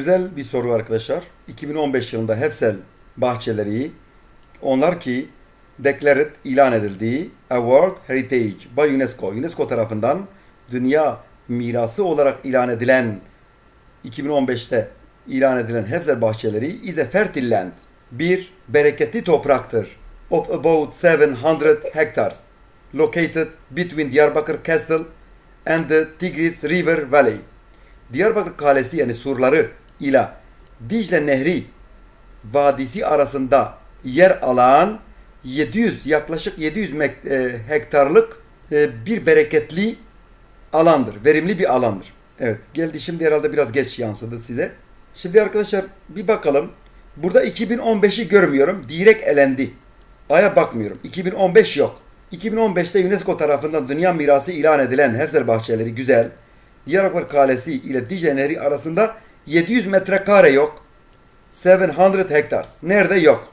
Güzel bir soru arkadaşlar. 2015 yılında Hefsel bahçeleri onlar ki declared ilan edildiği a World Heritage by UNESCO. UNESCO tarafından dünya mirası olarak ilan edilen 2015'te ilan edilen Hefsel bahçeleri is a fertile land. Bir bereketli topraktır. Of about 700 hectares. Located between Diyarbakır Castle and the Tigris River Valley. Diyarbakır Kalesi yani surları ile Dicle Nehri vadisi arasında yer alan 700 yaklaşık 700 mek- e, hektarlık e, bir bereketli alandır. Verimli bir alandır. Evet geldi şimdi herhalde biraz geç yansıdı size. Şimdi arkadaşlar bir bakalım. Burada 2015'i görmüyorum. Direkt elendi. Aya bakmıyorum. 2015 yok. 2015'te UNESCO tarafından Dünya Mirası ilan edilen Hefzer bahçeleri güzel. Diyarbakır Kalesi ile Dicle Nehri arasında 700 metrekare yok. 700 hectares. Nerede yok?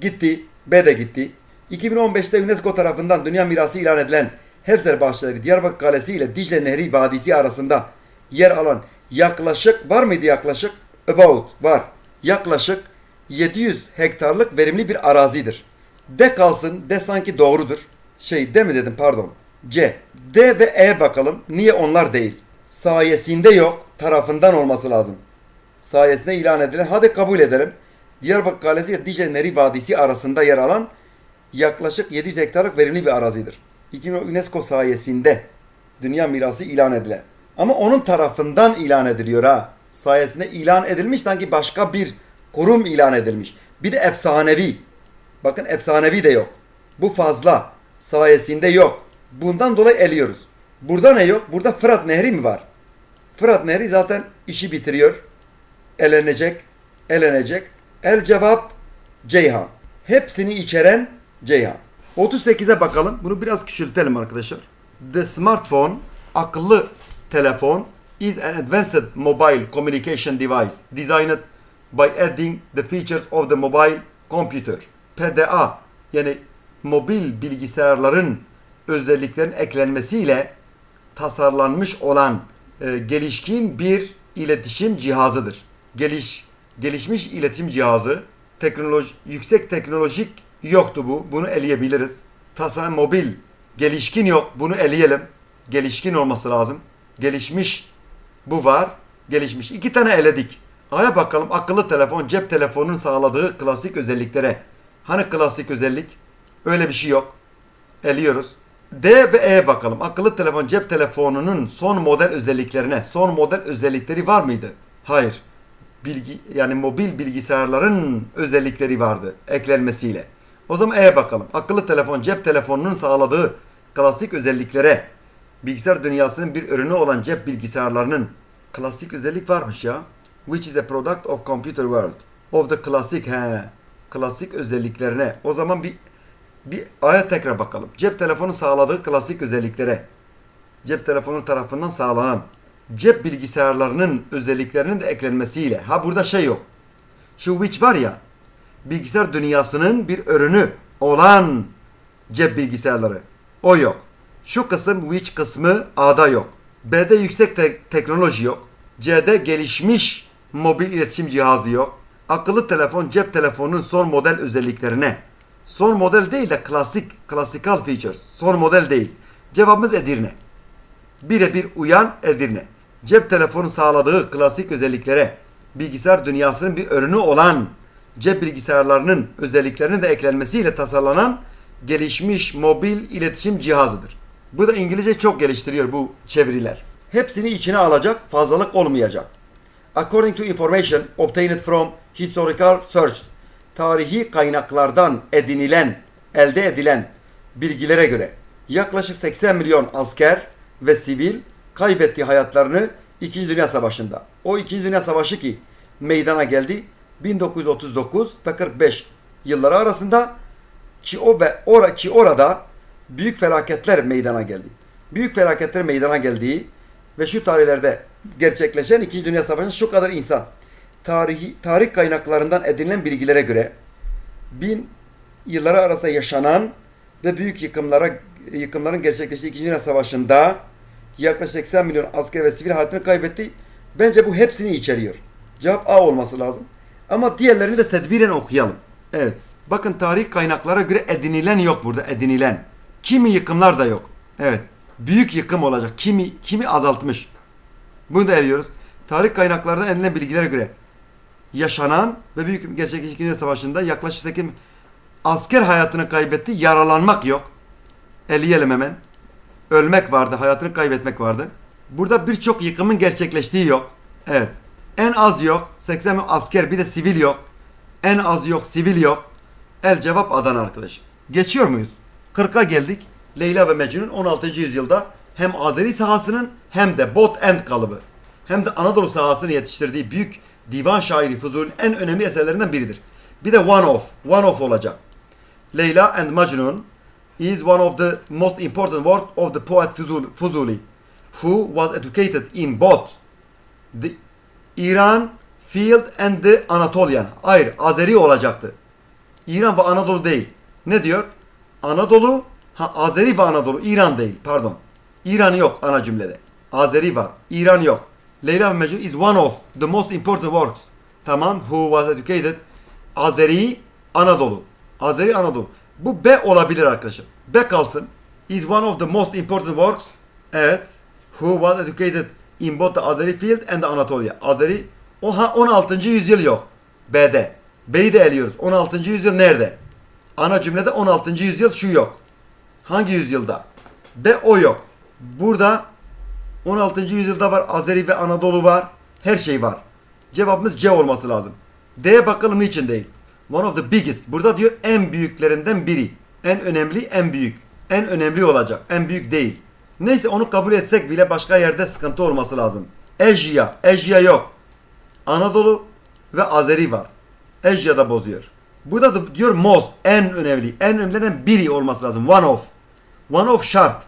Gitti. B de gitti. 2015'te UNESCO tarafından Dünya Mirası ilan edilen Hefzer bahçeleri Diyarbakır Kalesi ile Dicle Nehri Vadisi arasında yer alan yaklaşık var mıydı yaklaşık? About var. Yaklaşık 700 hektarlık verimli bir arazidir. De kalsın, de sanki doğrudur. Şey de mi dedim pardon. C. D ve E bakalım. Niye onlar değil? Sayesinde yok, tarafından olması lazım. Sayesinde ilan edilen, hadi kabul edelim. Diyarbakır Kalesi ile Dicle Nehri Vadisi arasında yer alan yaklaşık 700 hektarlık verimli bir arazidir. 2010 UNESCO sayesinde dünya mirası ilan edilen. Ama onun tarafından ilan ediliyor ha. Sayesinde ilan edilmiş sanki başka bir kurum ilan edilmiş. Bir de efsanevi. Bakın efsanevi de yok. Bu fazla. Sayesinde yok. Bundan dolayı eliyoruz. Burada ne yok? Burada Fırat Nehri mi var? Fırat Nehri zaten işi bitiriyor. Elenecek, elenecek. El cevap Ceyhan. Hepsini içeren Ceyhan. 38'e bakalım. Bunu biraz küçültelim arkadaşlar. The smartphone, akıllı telefon is an advanced mobile communication device designed by adding the features of the mobile computer. PDA yani mobil bilgisayarların özelliklerin eklenmesiyle tasarlanmış olan e, gelişkin bir iletişim cihazıdır. Geliş gelişmiş iletişim cihazı teknoloji yüksek teknolojik yoktu bu. Bunu eleyebiliriz. Tasarım mobil gelişkin yok. Bunu eleyelim. Gelişkin olması lazım. Gelişmiş bu var. Gelişmiş. İki tane eledik. Aya bakalım akıllı telefon, cep telefonunun sağladığı klasik özelliklere. Hani klasik özellik? Öyle bir şey yok. Eliyoruz. D ve E bakalım. Akıllı telefon, cep telefonunun son model özelliklerine. Son model özellikleri var mıydı? Hayır. Bilgi yani mobil bilgisayarların özellikleri vardı eklenmesiyle. O zaman E'ye bakalım. Akıllı telefon, cep telefonunun sağladığı klasik özelliklere bilgisayar dünyasının bir ürünü olan cep bilgisayarlarının klasik özellik varmış ya. Which is a product of computer world. Of the classic he. Klasik özelliklerine. O zaman bir bir aya tekrar bakalım. Cep telefonu sağladığı klasik özelliklere. Cep telefonu tarafından sağlanan cep bilgisayarlarının özelliklerinin de eklenmesiyle. Ha burada şey yok. Şu which var ya bilgisayar dünyasının bir ürünü olan cep bilgisayarları. O yok. Şu kısım which kısmı A'da yok. B'de yüksek te- teknoloji yok. C'de gelişmiş mobil iletişim cihazı yok. Akıllı telefon cep telefonunun son model özelliklerine. Son model değil de klasik, classical features. Son model değil. Cevabımız Edirne. Birebir uyan Edirne. Cep telefonu sağladığı klasik özelliklere bilgisayar dünyasının bir ürünü olan cep bilgisayarlarının özelliklerinin de eklenmesiyle tasarlanan gelişmiş mobil iletişim cihazıdır. Bu da İngilizce çok geliştiriyor bu çeviriler. Hepsini içine alacak, fazlalık olmayacak. According to information obtained from historical search, tarihi kaynaklardan edinilen, elde edilen bilgilere göre yaklaşık 80 milyon asker ve sivil kaybetti hayatlarını 2. Dünya Savaşı'nda. O 2. Dünya Savaşı ki meydana geldi 1939 ve 45 yılları arasında ki o ve ora ki orada büyük felaketler meydana geldi. Büyük felaketler meydana geldiği ve şu tarihlerde gerçekleşen 2. Dünya Savaşı'nda şu kadar insan tarihi tarih kaynaklarından edinilen bilgilere göre bin yılları arasında yaşanan ve büyük yıkımlara yıkımların gerçekleştiği 2. Dünya Savaşı'nda yaklaşık 80 milyon asker ve sivil hayatını kaybetti. Bence bu hepsini içeriyor. Cevap A olması lazım. Ama diğerlerini de tedbiren okuyalım. Evet. Bakın tarih kaynaklara göre edinilen yok burada edinilen. Kimi yıkımlar da yok. Evet. Büyük yıkım olacak. Kimi kimi azaltmış. Bunu da ediyoruz. Tarih kaynaklarında edinilen bilgilere göre yaşanan ve büyük gerçekleşen İkinci Savaşı'nda yaklaşık 8 asker hayatını kaybetti. Yaralanmak yok. Eleyelim hemen. Ölmek vardı, hayatını kaybetmek vardı. Burada birçok yıkımın gerçekleştiği yok. Evet. En az yok. 80 bin asker bir de sivil yok. En az yok, sivil yok. El cevap Adana arkadaşım. Geçiyor muyuz? 40'a geldik. Leyla ve Mecnun 16. yüzyılda hem Azeri sahasının hem de bot end kalıbı hem de Anadolu sahasını yetiştirdiği büyük divan şairi Fuzuli'nin en önemli eserlerinden biridir. Bir de One Of, One Of olacak. Leyla and Majnun is one of the most important work of the poet Fuzuli, who was educated in both the Iran field and the Anatolian. Hayır, Azeri olacaktı. İran ve Anadolu değil. Ne diyor? Anadolu, ha Azeri ve Anadolu, İran değil, pardon. İran yok ana cümlede. Azeri var, İran yok. Leyla ve Mecnun is one of the most important works. Tamam, who was educated Azeri, Anadolu. Azeri, Anadolu. Bu B olabilir arkadaşlar. B kalsın. Is one of the most important works. Evet. Who was educated in both the Azeri field and the Anatolia. Azeri Oha 16. yüzyıl yok. B'de. B'yi de eliyoruz. 16. yüzyıl nerede? Ana cümlede 16. yüzyıl şu yok. Hangi yüzyılda? B o yok. Burada 16. yüzyılda var. Azeri ve Anadolu var. Her şey var. Cevabımız C olması lazım. D'ye bakalım niçin değil. One of the biggest. Burada diyor en büyüklerinden biri. En önemli, en büyük. En önemli olacak. En büyük değil. Neyse onu kabul etsek bile başka yerde sıkıntı olması lazım. Ejya. Ejya yok. Anadolu ve Azeri var. Ejya'da bozuyor. Burada da diyor most. En önemli. En önemliden biri olması lazım. One of. One of şart.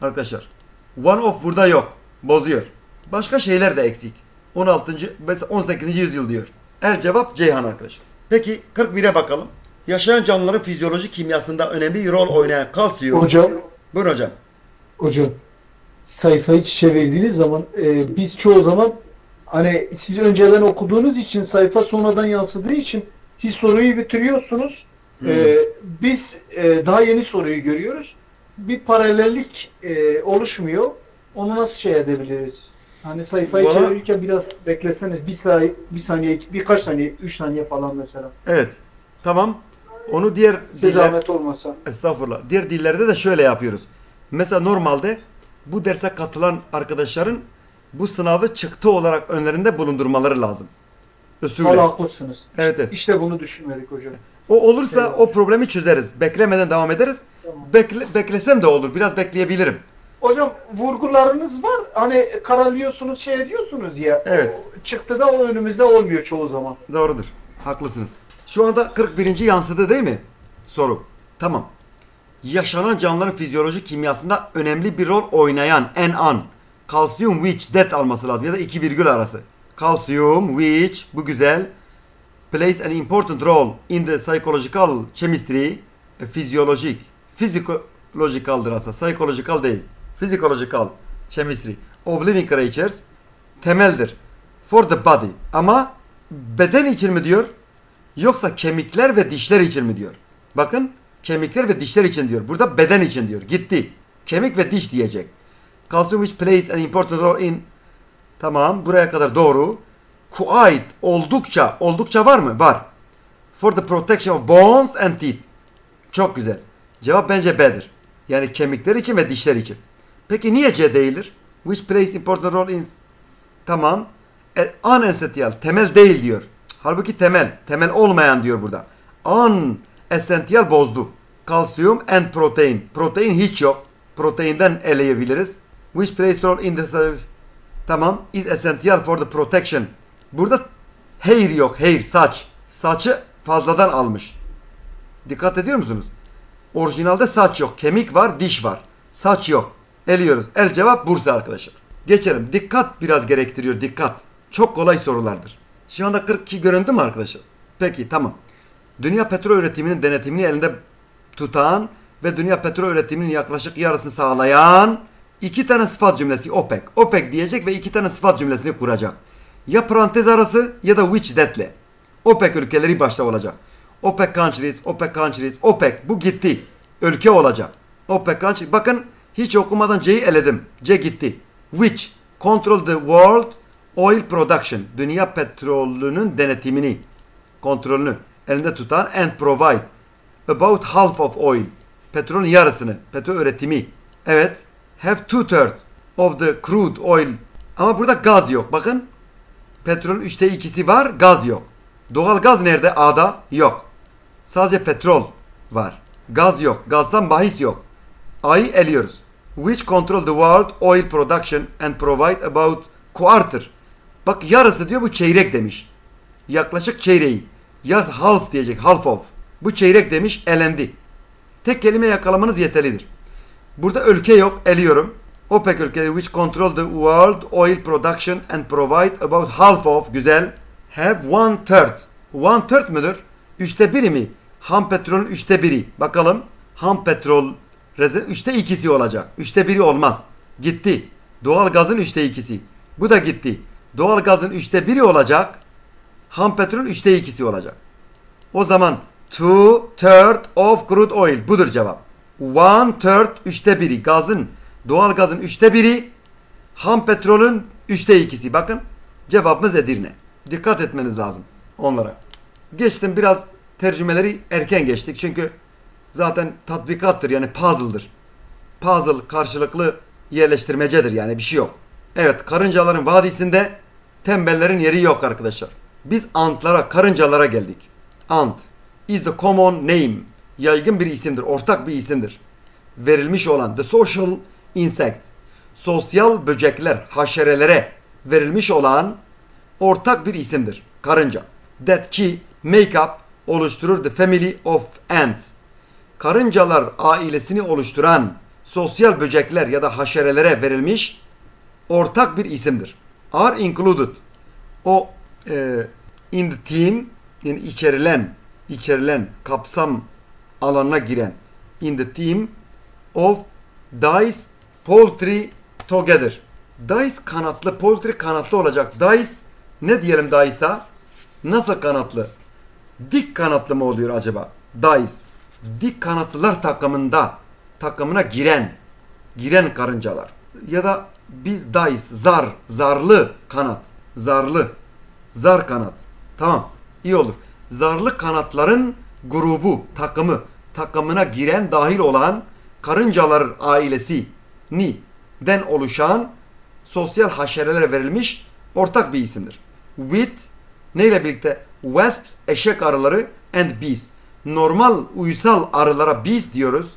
Arkadaşlar. One of burada yok. Bozuyor. Başka şeyler de eksik. 16. mesela 18. yüzyıl diyor. El cevap Ceyhan arkadaşlar. Peki 41'e bakalım. Yaşayan canlıların fizyolojik kimyasında önemli bir rol oynayan kalsiyum. Hocam, Buyurun hocam. hocam sayfayı çevirdiğiniz zaman e, biz çoğu zaman hani siz önceden okuduğunuz için sayfa sonradan yansıdığı için siz soruyu bitiriyorsunuz. E, biz e, daha yeni soruyu görüyoruz. Bir paralellik e, oluşmuyor. Onu nasıl şey edebiliriz? Hani sayfayı Valla- çevirirken biraz bekleseniz bir saniye, bir saniye, birkaç saniye, üç saniye falan mesela. Evet. Tamam. Onu diğer Size diller- zahmet olmasa. Estağfurullah. Diğer dillerde de şöyle yapıyoruz. Mesela normalde bu derse katılan arkadaşların bu sınavı çıktı olarak önlerinde bulundurmaları lazım. Usulü. Valla haklısınız. Evet, evet. İşte bunu düşünmedik hocam. O olursa Evet. o problemi çözeriz. Beklemeden devam ederiz. Tamam. Bekle, beklesem de olur. Biraz bekleyebilirim. Hocam vurgularınız var. Hani karalıyorsunuz, şey ediyorsunuz ya. Evet. O çıktı da o önümüzde olmuyor çoğu zaman. Doğrudur. Haklısınız. Şu anda 41. yansıdı değil mi? Soru. Tamam. Yaşanan canlıların fizyolojik kimyasında önemli bir rol oynayan en an kalsiyum which that alması lazım ya da iki virgül arası. Kalsiyum which bu güzel plays an important role in the psychological chemistry e, fizyolojik physiological'dır aslında. Psychological değil physiological chemistry of living creatures temeldir for the body. Ama beden için mi diyor yoksa kemikler ve dişler için mi diyor? Bakın kemikler ve dişler için diyor. Burada beden için diyor. Gitti. Kemik ve diş diyecek. Calcium which plays an important role in tamam buraya kadar doğru quite oldukça oldukça var mı var for the protection of bones and teeth çok güzel cevap bence B'dir yani kemikler için ve dişler için peki niye C değildir which plays important role in Tamam. E, Unessential. Temel değil diyor. Halbuki temel. Temel olmayan diyor burada. Unessential bozdu. Kalsiyum and protein. Protein hiç yok. Proteinden eleyebiliriz. Which plays role in the Tamam. Is essential for the protection. Burada hair yok. Hair. Saç. Saçı fazladan almış. Dikkat ediyor musunuz? Orijinalde saç yok. Kemik var, diş var. Saç yok. Eliyoruz. El cevap Bursa arkadaşlar. Geçelim. Dikkat biraz gerektiriyor. Dikkat. Çok kolay sorulardır. Şu anda 42 göründü mü arkadaşlar? Peki tamam. Dünya petrol üretiminin denetimini elinde tutan ve dünya petrol üretiminin yaklaşık yarısını sağlayan iki tane sıfat cümlesi OPEC. OPEC diyecek ve iki tane sıfat cümlesini kuracak. Ya parantez arası ya da which that'le. OPEC ülkeleri başta olacak. OPEC countries, OPEC countries, OPEC bu gitti. Ülke olacak. OPEC countries. Bakın hiç okumadan C'yi eledim. C gitti. Which control the world oil production. Dünya petrolünün denetimini, kontrolünü elinde tutan and provide about half of oil. Petrolün yarısını, petrol üretimi. Evet. Have two third of the crude oil. Ama burada gaz yok. Bakın. Petrolün üçte ikisi var, gaz yok. Doğal gaz nerede? A'da yok. Sadece petrol var. Gaz yok. Gazdan bahis yok. A'yı eliyoruz. Which control the world oil production and provide about quarter. Bak yarısı diyor bu çeyrek demiş. Yaklaşık çeyreği. Yaz half diyecek. Half of. Bu çeyrek demiş elendi. Tek kelime yakalamanız yeterlidir. Burada ülke yok. Eliyorum. OPEC ülkeleri which control the world oil production and provide about half of güzel have one third. One third müdür? Üçte biri mi? Ham petrolün üçte biri. Bakalım. Ham petrol üçte ikisi olacak. Üçte biri olmaz. Gitti. Doğal gazın üçte ikisi. Bu da gitti. Doğal gazın üçte biri olacak. Ham petrolün üçte ikisi olacak. O zaman two third of crude oil budur cevap. One third üçte biri gazın doğal gazın üçte biri ham petrolün üçte ikisi. Bakın cevabımız Edirne. Dikkat etmeniz lazım onlara. Geçtim biraz tercümeleri erken geçtik çünkü zaten tatbikattır yani puzzle'dır. Puzzle karşılıklı yerleştirmecedir yani bir şey yok. Evet karıncaların vadisinde tembellerin yeri yok arkadaşlar. Biz antlara, karıncalara geldik. Ant is the common name. Yaygın bir isimdir, ortak bir isimdir. Verilmiş olan the social insects. Sosyal böcekler, haşerelere verilmiş olan ortak bir isimdir. Karınca. That ki make up oluşturur the family of ants. Karıncalar ailesini oluşturan sosyal böcekler ya da haşerelere verilmiş ortak bir isimdir. Are included. O e, in the team yani içerilen içerilen kapsam alanına giren in the team of dice poultry together. Dice kanatlı, poultry kanatlı olacak. Dice ne diyelim dice'a? Nasıl kanatlı? Dik kanatlı mı oluyor acaba? Dice. Dik kanatlılar takımında takımına giren giren karıncalar. Ya da biz dice, zar, zarlı kanat. Zarlı. Zar kanat. Tamam. iyi olur. Zarlı kanatların grubu, takımı, takımına giren dahil olan karıncalar ailesi ni den oluşan sosyal haşerelere verilmiş ortak bir isimdir. With neyle birlikte? Wasps, eşek arıları and bees. Normal uysal arılara bees diyoruz.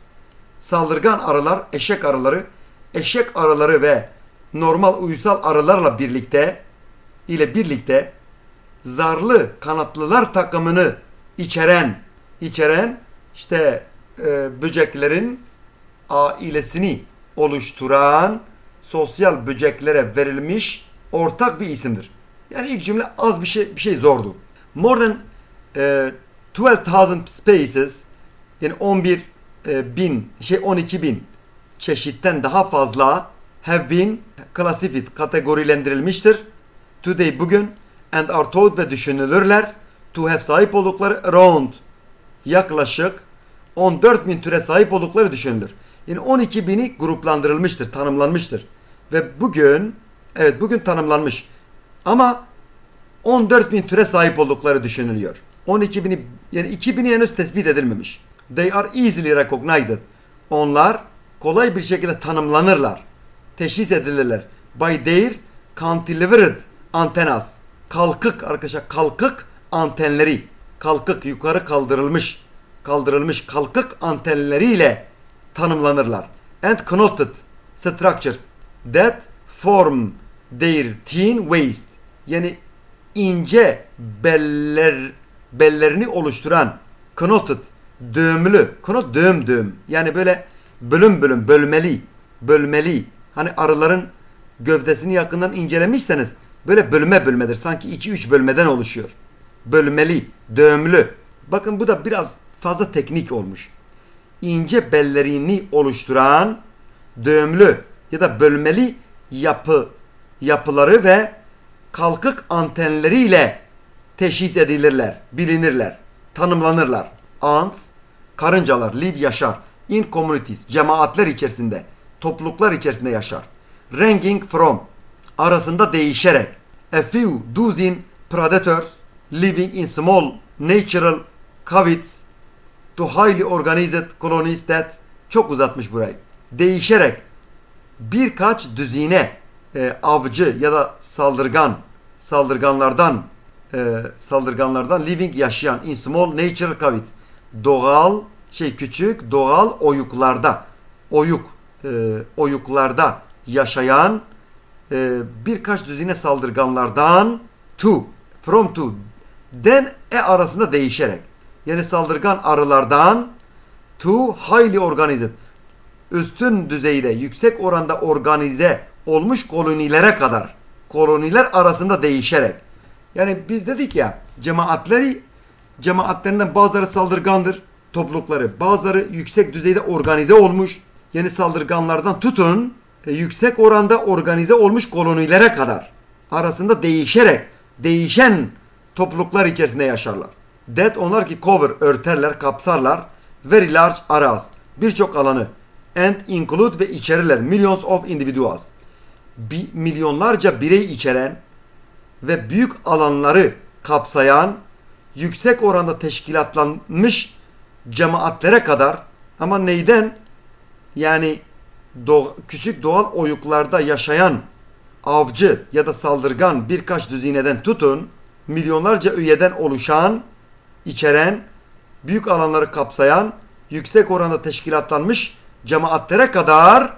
Saldırgan arılar, eşek arıları, eşek arıları ve normal uysal arılarla birlikte ile birlikte zarlı kanatlılar takımını içeren içeren işte e, böceklerin ailesini oluşturan sosyal böceklere verilmiş ortak bir isimdir. Yani ilk cümle az bir şey bir şey zordu. More than e, 12,000 species yani 11 e, bin şey 12 bin çeşitten daha fazla have been classified kategorilendirilmiştir. Today bugün and are thought ve düşünülürler to have sahip oldukları around yaklaşık 14 bin türe sahip oldukları düşünülür. Yani 12 bini gruplandırılmıştır, tanımlanmıştır. Ve bugün, evet bugün tanımlanmış. Ama 14 bin türe sahip oldukları düşünülüyor. 12 bini, yani 2 bini henüz tespit edilmemiş. They are easily recognized. Onlar kolay bir şekilde tanımlanırlar. Teşhis edilirler. By their cantilevered antennas. Kalkık arkadaşlar kalkık antenleri. Kalkık yukarı kaldırılmış kaldırılmış kalkık antenleriyle tanımlanırlar. And connected structures that form their thin waist yani ince beller bellerini oluşturan connected düğümlü connect düğüm düğüm yani böyle bölüm bölüm bölmeli bölmeli hani arıların gövdesini yakından incelemişseniz böyle bölme bölmedir sanki 2-3 bölmeden oluşuyor bölmeli düğümlü bakın bu da biraz fazla teknik olmuş. İnce bellerini oluşturan düğümlü ya da bölmeli yapı yapıları ve kalkık antenleriyle teşhis edilirler, bilinirler, tanımlanırlar. Ants, karıncalar, live yaşar. In communities, cemaatler içerisinde, topluluklar içerisinde yaşar. Ranging from, arasında değişerek. A few dozen predators living in small natural cavities to highly organized colonies that çok uzatmış burayı. Değişerek birkaç düzine e, avcı ya da saldırgan saldırganlardan e, saldırganlardan living yaşayan in small natural cavities doğal şey küçük doğal oyuklarda oyuk e, oyuklarda yaşayan e, birkaç düzine saldırganlardan to from to den e arasında değişerek yani saldırgan arılardan to highly organized üstün düzeyde yüksek oranda organize olmuş kolonilere kadar. Koloniler arasında değişerek. Yani biz dedik ya cemaatleri cemaatlerinden bazıları saldırgandır. Toplulukları bazıları yüksek düzeyde organize olmuş. Yani saldırganlardan tutun e, yüksek oranda organize olmuş kolonilere kadar. Arasında değişerek değişen topluluklar içerisinde yaşarlar. That onlar ki cover örterler, kapsarlar. Very large areas birçok alanı. And include ve içerirler millions of individuals. Bi, milyonlarca birey içeren ve büyük alanları kapsayan yüksek oranda teşkilatlanmış cemaatlere kadar ama neyden? Yani doğ- küçük doğal oyuklarda yaşayan avcı ya da saldırgan birkaç düzineden tutun milyonlarca üyeden oluşan içeren büyük alanları kapsayan yüksek oranda teşkilatlanmış cemaatlere kadar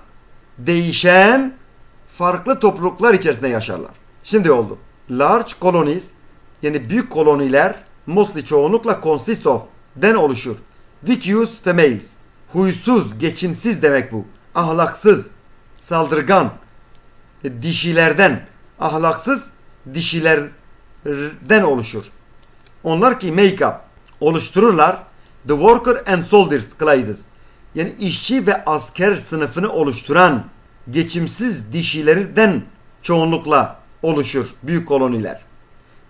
değişen farklı topluluklar içerisinde yaşarlar. Şimdi oldu. Large colonies yani büyük koloniler mostly çoğunlukla consist of den oluşur. Vicious females. Huysuz, geçimsiz demek bu. Ahlaksız, saldırgan, dişilerden, ahlaksız dişilerden oluşur. Onlar ki make-up oluştururlar. The worker and soldiers classes. Yani işçi ve asker sınıfını oluşturan geçimsiz dişilerden çoğunlukla oluşur büyük koloniler.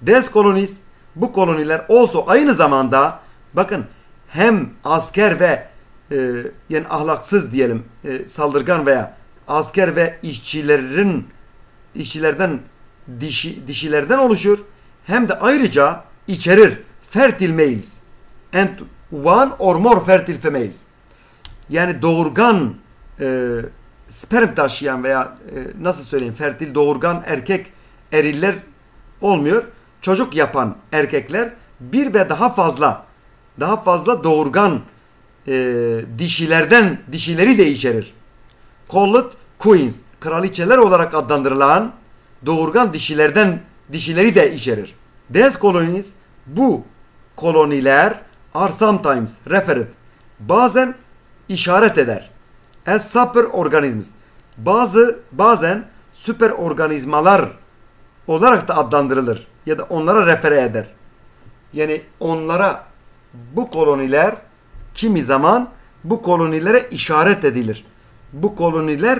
Des colonies bu koloniler also aynı zamanda bakın hem asker ve e, yani ahlaksız diyelim e, saldırgan veya asker ve işçilerin işçilerden dişi, dişilerden oluşur hem de ayrıca içerir fertile males and one or more fertile females yani doğurgan e, sperm taşıyan veya e, nasıl söyleyeyim fertil doğurgan erkek eriller olmuyor. Çocuk yapan erkekler bir ve daha fazla daha fazla doğurgan e, dişilerden dişileri de içerir. Called queens kraliçeler olarak adlandırılan doğurgan dişilerden dişileri de içerir. These colonies bu koloniler are sometimes referred bazen işaret eder. As super organisms. Bazı bazen süper organizmalar olarak da adlandırılır ya da onlara refere eder. Yani onlara bu koloniler kimi zaman bu kolonilere işaret edilir. Bu koloniler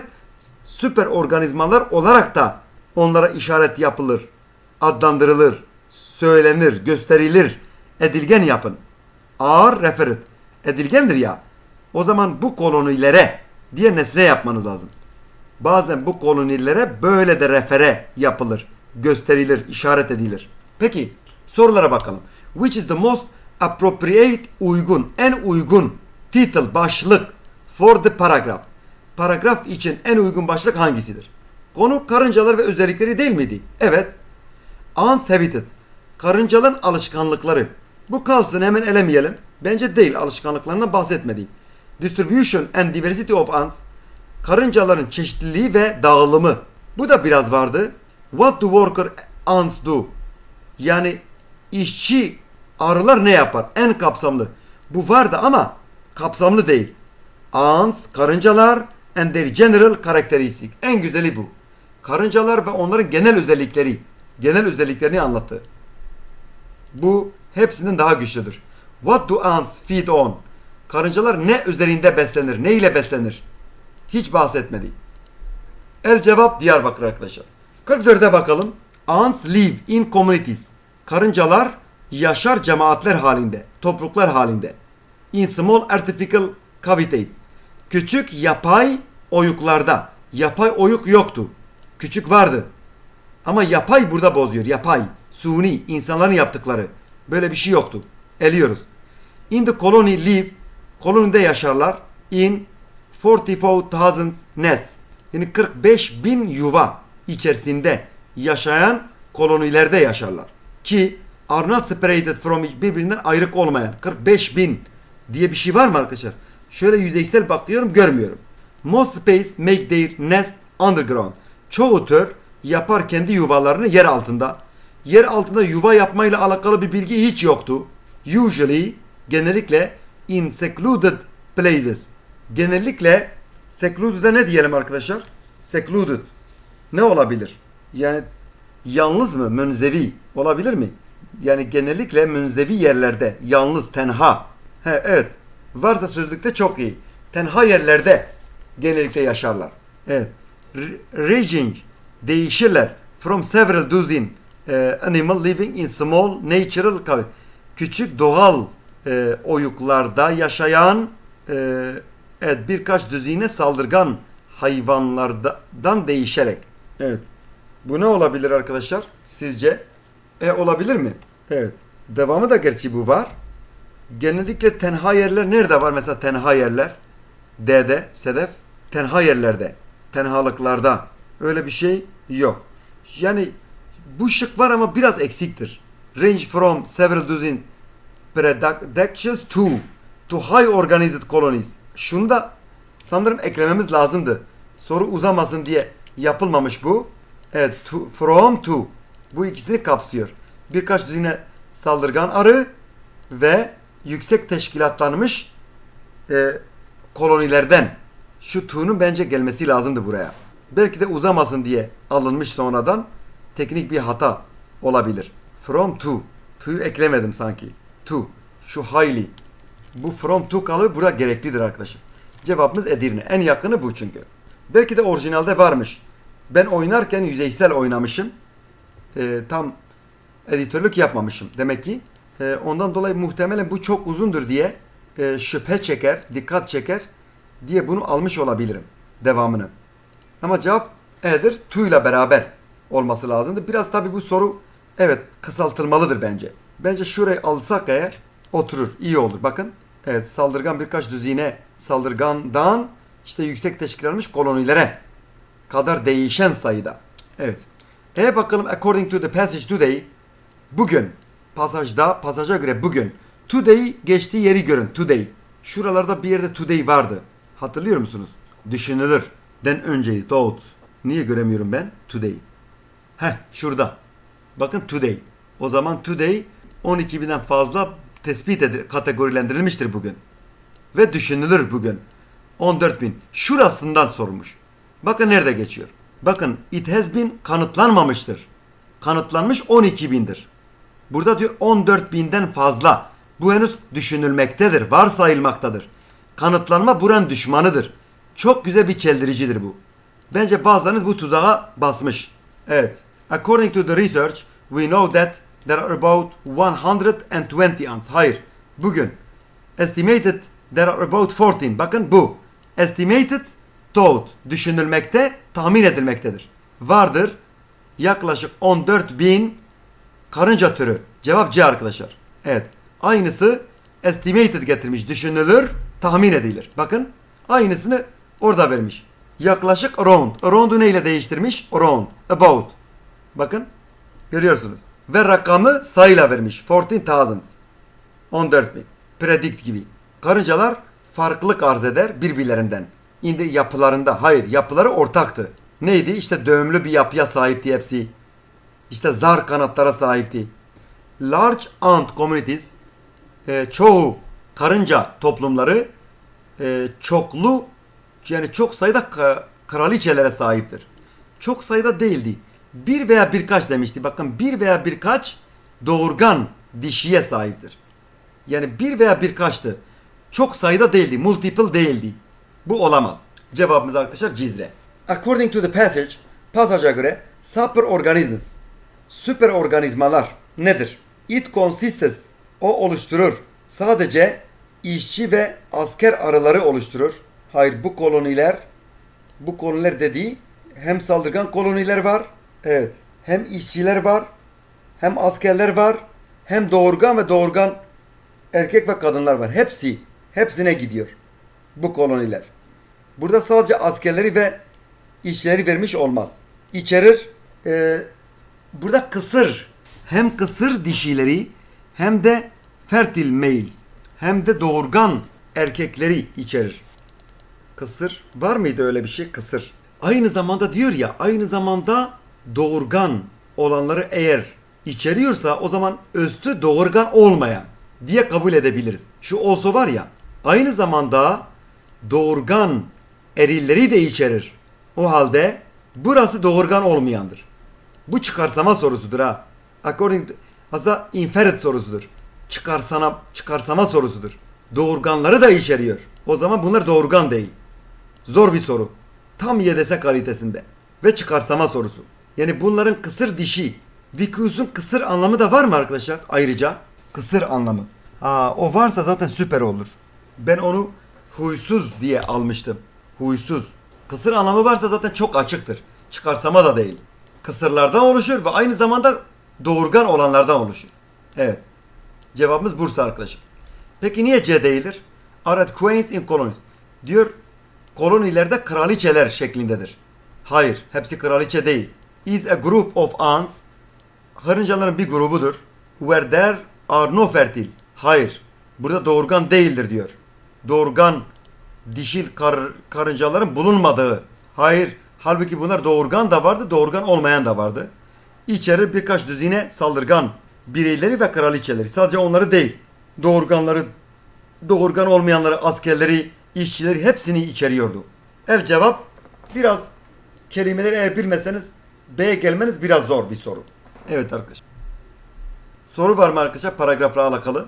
süper organizmalar olarak da onlara işaret yapılır, adlandırılır, söylenir, gösterilir, edilgen yapın. Ağır referit. Edilgendir ya. O zaman bu kolonilere diye nesne yapmanız lazım. Bazen bu kolonilere böyle de refere yapılır, gösterilir, işaret edilir. Peki sorulara bakalım. Which is the most appropriate uygun, en uygun title, başlık for the paragraph? Paragraf için en uygun başlık hangisidir? Konu karıncalar ve özellikleri değil miydi? Evet. Ants habitat. Karıncaların alışkanlıkları. Bu kalsın hemen elemeyelim. Bence değil alışkanlıklarından bahsetmediğim. Distribution and diversity of ants. Karıncaların çeşitliliği ve dağılımı. Bu da biraz vardı. What do worker ants do? Yani işçi arılar ne yapar? En kapsamlı. Bu vardı ama kapsamlı değil. Ants, karıncalar and their general characteristic. En güzeli bu. Karıncalar ve onların genel özellikleri. Genel özelliklerini anlattı. Bu hepsinden daha güçlüdür. What do ants feed on? Karıncalar ne üzerinde beslenir? Ne ile beslenir? Hiç bahsetmedi. El cevap Diyarbakır arkadaşlar. 44'e bakalım. Ants live in communities. Karıncalar yaşar cemaatler halinde, topluluklar halinde. In small artificial cavities. Küçük yapay oyuklarda. Yapay oyuk yoktu. Küçük vardı. Ama yapay burada bozuyor. Yapay, suni, insanların yaptıkları. Böyle bir şey yoktu. Eliyoruz. In the colony live, kolonide yaşarlar. In 44,000 nest. Yani 45 bin yuva içerisinde yaşayan kolonilerde yaşarlar. Ki are not separated from birbirinden ayrık olmayan 45 bin diye bir şey var mı arkadaşlar? Şöyle yüzeysel bakıyorum görmüyorum. Most space make their nest underground. Çoğu tür yapar kendi yuvalarını yer altında. Yer altında yuva yapmayla alakalı bir bilgi hiç yoktu. Usually, genellikle in secluded places. Genellikle secluded'e ne diyelim arkadaşlar? Secluded. Ne olabilir? Yani yalnız mı? Münzevi olabilir mi? Yani genellikle münzevi yerlerde, yalnız, tenha. He, evet. Varsa sözlükte çok iyi. Tenha yerlerde genellikle yaşarlar. Evet. R- ranging değişirler from several dozen eh, animal living in small natural cavity. Küçük doğal eh, oyuklarda yaşayan eh, evet birkaç düzine saldırgan hayvanlardan değişerek. Evet. Bu ne olabilir arkadaşlar? Sizce? E olabilir mi? Evet. Devamı da gerçi bu var. Genellikle tenha yerler nerede var mesela tenha yerler? D'de, Sedef. Tenha yerlerde. Tenhalıklarda. Öyle bir şey yok. Yani bu şık var ama biraz eksiktir. Range from several dozen productions to to high organized colonies. Şunu da sanırım eklememiz lazımdı. Soru uzamasın diye yapılmamış bu. Evet, to, from to. Bu ikisini kapsıyor. Birkaç düzine saldırgan arı ve yüksek teşkilatlanmış e, kolonilerden. Şu to'nun bence gelmesi lazımdı buraya. Belki de uzamasın diye alınmış sonradan. Teknik bir hata olabilir. From to. To'yu eklemedim sanki. To. Şu highly. Bu from to kalıbı burada gereklidir arkadaşlar. Cevabımız Edirne. En yakını bu çünkü. Belki de orijinalde varmış. Ben oynarken yüzeysel oynamışım. Ee, tam editörlük yapmamışım. Demek ki e, ondan dolayı muhtemelen bu çok uzundur diye e, şüphe çeker, dikkat çeker diye bunu almış olabilirim. Devamını. Ama cevap E'dir. To ile beraber olması lazımdı. Biraz tabi bu soru evet kısaltılmalıdır bence. Bence şurayı alsak eğer oturur. iyi olur. Bakın. Evet saldırgan birkaç düzine saldırgandan işte yüksek teşkilanmış kolonilere kadar değişen sayıda. Evet. E bakalım according to the passage today bugün pasajda pasaja göre bugün today geçtiği yeri görün today. Şuralarda bir yerde today vardı. Hatırlıyor musunuz? Düşünülür. Den önceydi. Thought. Niye göremiyorum ben? Today. Heh şurada. Bakın today. O zaman today 12 binden fazla tespit edi- kategorilendirilmiştir bugün. Ve düşünülür bugün. 14 bin. Şurasından sormuş. Bakın nerede geçiyor. Bakın it has been kanıtlanmamıştır. Kanıtlanmış 12 bindir. Burada diyor 14 binden fazla. Bu henüz düşünülmektedir, varsayılmaktadır. Kanıtlanma buranın düşmanıdır. Çok güzel bir çeldiricidir bu. Bence bazılarınız bu tuzağa basmış. Evet. According to the research, we know that there are about 120 ants. Hayır. Bugün. Estimated there are about 14. Bakın bu. Estimated thought. Düşünülmekte, tahmin edilmektedir. Vardır. Yaklaşık 14 bin karınca türü. Cevap C arkadaşlar. Evet. Aynısı estimated getirmiş. Düşünülür, tahmin edilir. Bakın aynısını orada vermiş. Yaklaşık around. Around'u neyle değiştirmiş? Around. About. Bakın. Görüyorsunuz. Ve rakamı sayıyla vermiş. 14,000. 14 bin. Predict gibi. Karıncalar farklılık arz eder birbirlerinden. Indi yapılarında. Hayır yapıları ortaktı. Neydi? İşte dövümlü bir yapıya sahipti hepsi. İşte zar kanatlara sahipti. Large ant communities e, çoğu karınca toplumları e, çoklu yani çok sayıda kraliçelere sahiptir. Çok sayıda değildi. Bir veya birkaç demişti. Bakın bir veya birkaç doğurgan dişiye sahiptir. Yani bir veya birkaçtı. Çok sayıda değildi. Multiple değildi. Bu olamaz. Cevabımız arkadaşlar Cizre. According to the passage, pasaja göre super organisms Süper organizmalar nedir? It consists. O oluşturur. Sadece işçi ve asker arıları oluşturur. Hayır bu koloniler bu koloniler dediği hem saldırgan koloniler var. Evet. Hem işçiler var. Hem askerler var. Hem doğurgan ve doğurgan erkek ve kadınlar var. Hepsi hepsine gidiyor bu koloniler. Burada sadece askerleri ve işçileri vermiş olmaz. İçerir e, burada kısır hem kısır dişileri hem de fertile males hem de doğurgan erkekleri içerir. Kısır var mıydı öyle bir şey? Kısır. Aynı zamanda diyor ya aynı zamanda doğurgan olanları eğer içeriyorsa o zaman üstü doğurgan olmayan diye kabul edebiliriz. Şu olsa var ya aynı zamanda doğurgan erilleri de içerir. O halde burası doğurgan olmayandır. Bu çıkarsama sorusudur ha. According to, aslında inferred sorusudur. Çıkarsana, çıkarsama sorusudur. Doğurganları da içeriyor. O zaman bunlar doğurgan değil. Zor bir soru. Tam YDS kalitesinde. Ve çıkarsama sorusu. Yani bunların kısır dişi. Vikus'un kısır anlamı da var mı arkadaşlar? Ayrıca kısır anlamı. Aa, o varsa zaten süper olur. Ben onu huysuz diye almıştım. Huysuz. Kısır anlamı varsa zaten çok açıktır. Çıkarsama da değil. Kısırlardan oluşur ve aynı zamanda doğurgan olanlardan oluşur. Evet. Cevabımız Bursa arkadaşlar. Peki niye C değildir? Are queens in colonies. Diyor kolonilerde kraliçeler şeklindedir. Hayır, hepsi kraliçe değil. Is a group of ants. Karıncaların bir grubudur. Where there are no fertile. Hayır, burada doğurgan değildir diyor. Doğurgan dişil kar, karıncaların bulunmadığı. Hayır, halbuki bunlar doğurgan da vardı, doğurgan olmayan da vardı. İçerir birkaç düzine saldırgan bireyleri ve kraliçeleri. Sadece onları değil. Doğurganları, doğurgan olmayanları, askerleri, işçileri hepsini içeriyordu. El cevap biraz kelimeleri eğer bilmezseniz B'ye gelmeniz biraz zor bir soru. Evet arkadaşlar. Soru var mı arkadaşlar paragrafla alakalı?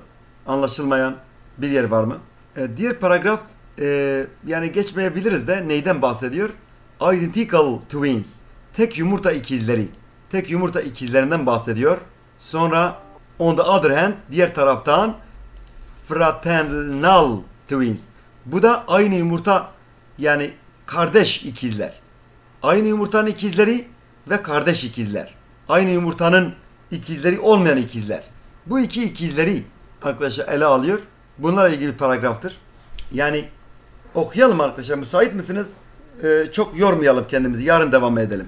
Anlaşılmayan bir yer var mı? E, diğer paragraf e, yani geçmeyebiliriz de neyden bahsediyor? Identical twins. Tek yumurta ikizleri. Tek yumurta ikizlerinden bahsediyor. Sonra on the other hand diğer taraftan fraternal twins. Bu da aynı yumurta yani kardeş ikizler. Aynı yumurtanın ikizleri ve kardeş ikizler. Aynı yumurtanın ikizleri olmayan ikizler. Bu iki ikizleri arkadaşlar ele alıyor. Bunlarla ilgili paragraftır. Yani okuyalım arkadaşlar. Müsait misiniz? Ee, çok yormayalım kendimizi. Yarın devam edelim.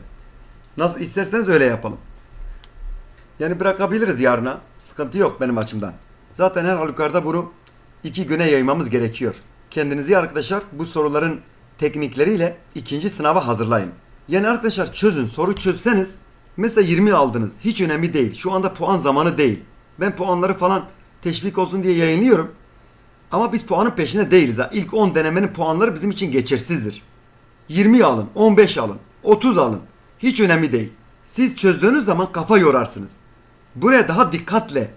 Nasıl isterseniz öyle yapalım. Yani bırakabiliriz yarına. Sıkıntı yok benim açımdan. Zaten her halükarda bunu iki güne yaymamız gerekiyor. Kendinizi arkadaşlar bu soruların teknikleriyle ikinci sınava hazırlayın. Yani arkadaşlar çözün. Soru çözseniz mesela 20 aldınız. Hiç önemli değil. Şu anda puan zamanı değil. Ben puanları falan teşvik olsun diye yayınlıyorum. Ama biz puanın peşinde değiliz. Ha. İlk 10 denemenin puanları bizim için geçersizdir. 20 alın, 15 alın, 30 alın. Hiç önemli değil. Siz çözdüğünüz zaman kafa yorarsınız. Buraya daha dikkatle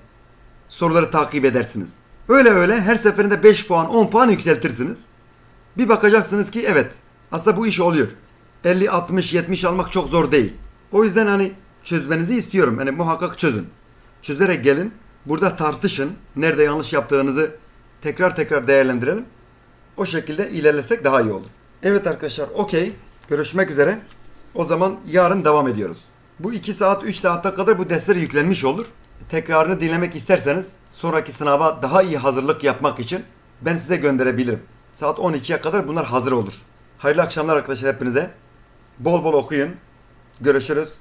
soruları takip edersiniz. Öyle öyle her seferinde 5 puan, 10 puan yükseltirsiniz. Bir bakacaksınız ki evet aslında bu iş oluyor. 50, 60, 70 almak çok zor değil. O yüzden hani çözmenizi istiyorum. Hani muhakkak çözün. Çözerek gelin. Burada tartışın. Nerede yanlış yaptığınızı tekrar tekrar değerlendirelim. O şekilde ilerlesek daha iyi olur. Evet arkadaşlar okey. Görüşmek üzere. O zaman yarın devam ediyoruz. Bu 2 saat 3 saate kadar bu dersler yüklenmiş olur. Tekrarını dinlemek isterseniz sonraki sınava daha iyi hazırlık yapmak için ben size gönderebilirim. Saat 12'ye kadar bunlar hazır olur. Hayırlı akşamlar arkadaşlar hepinize. Bol bol okuyun. Görüşürüz.